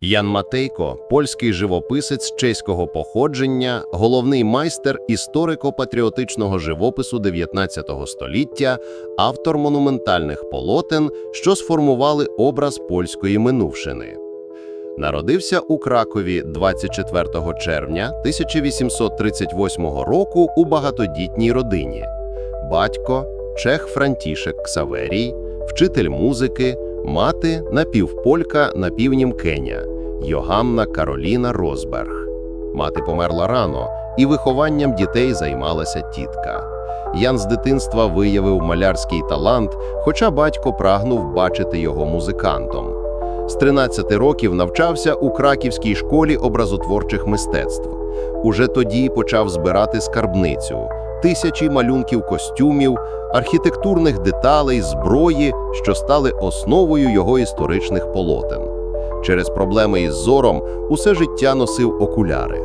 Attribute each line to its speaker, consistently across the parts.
Speaker 1: Ян Матейко, польський живописець чеського походження, головний майстер історико-патріотичного живопису 19 століття, автор монументальних полотен, що сформували образ польської минувшини. Народився у Кракові 24 червня 1838 року у багатодітній родині. Батько чех Франтішек Ксаверій, вчитель музики, мати напівполька напівнімкеня Йоганна Кароліна Розберг. Мати померла рано, і вихованням дітей займалася тітка. Ян з дитинства виявив малярський талант, хоча батько прагнув бачити його музикантом. З 13 років навчався у Краківській школі образотворчих мистецтв. Уже тоді почав збирати скарбницю, тисячі малюнків костюмів, архітектурних деталей, зброї, що стали основою його історичних полотен. Через проблеми із зором усе життя носив окуляри.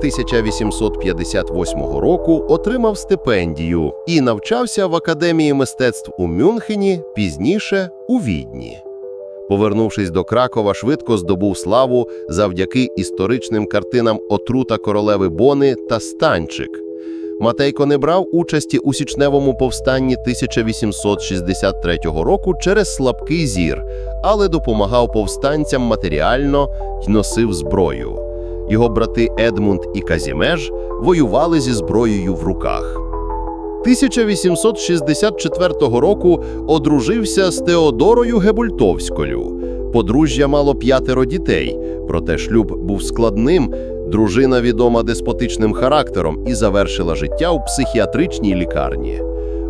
Speaker 1: 1858 року отримав стипендію і навчався в Академії мистецтв у Мюнхені, пізніше у Відні. Повернувшись до Кракова, швидко здобув славу завдяки історичним картинам Отрута королеви Бони та Станчик. Матейко не брав участі у січневому повстанні 1863 року через слабкий зір, але допомагав повстанцям матеріально й носив зброю. Його брати Едмунд і Казімеж воювали зі зброєю в руках. 1864 року одружився з Теодорою Гебультовською. Подружжя мало п'ятеро дітей, проте шлюб був складним. Дружина відома деспотичним характером і завершила життя у психіатричній лікарні.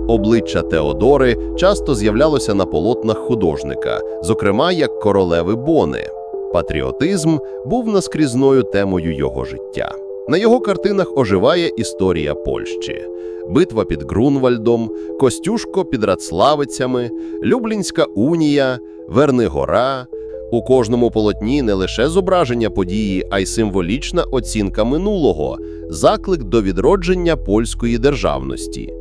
Speaker 1: Обличчя Теодори часто з'являлося на полотнах художника, зокрема як королеви Бони. Патріотизм був наскрізною темою його життя. На його картинах оживає історія Польщі. Битва під Грунвальдом, Костюшко під Рацлавицями, Люблінська унія, Вернигора. У кожному полотні не лише зображення події, а й символічна оцінка минулого, заклик до відродження польської державності.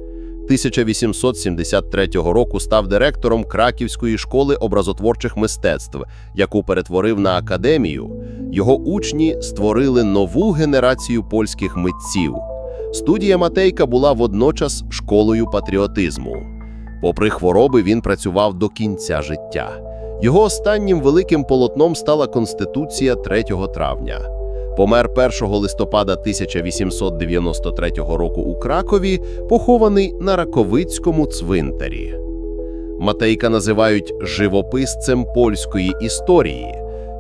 Speaker 1: 1873 року став директором Краківської школи образотворчих мистецтв, яку перетворив на академію. Його учні створили нову генерацію польських митців. Студія Матейка була водночас школою патріотизму. Попри хвороби, він працював до кінця життя. Його останнім великим полотном стала Конституція 3 травня. Помер 1 листопада 1893 року у Кракові, похований на Раковицькому цвинтарі. Матейка називають живописцем польської історії.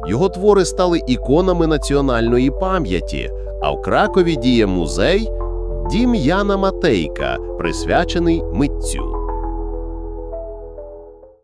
Speaker 1: Його твори стали іконами національної пам'яті, а в Кракові діє музей Дім Яна Матейка, присвячений митцю.